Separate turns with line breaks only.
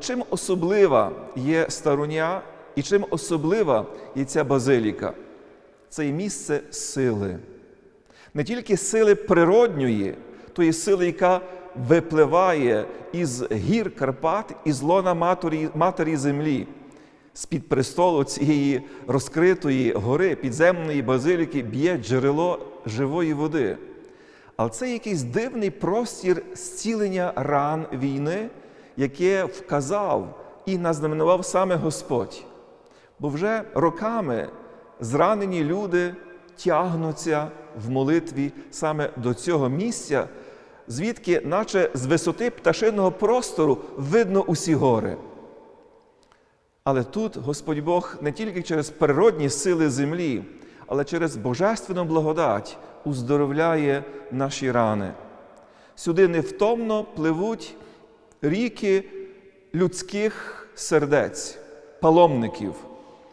Чим особлива є старуня і чим особлива є ця базиліка? Це є місце сили. Не тільки сили природньої, тої сили, яка випливає із гір Карпат, із лона матері, матері землі, з-під престолу цієї розкритої гори, підземної базиліки, б'є джерело живої води. Але це якийсь дивний простір зцілення ран війни, яке вказав і назнаменував саме Господь. Бо вже роками зранені люди тягнуться в молитві саме до цього місця, звідки, наче з висоти пташиного простору, видно усі гори. Але тут Господь Бог не тільки через природні сили землі, але через божественну благодать уздоровляє наші рани. Сюди невтомно пливуть ріки людських сердець, паломників.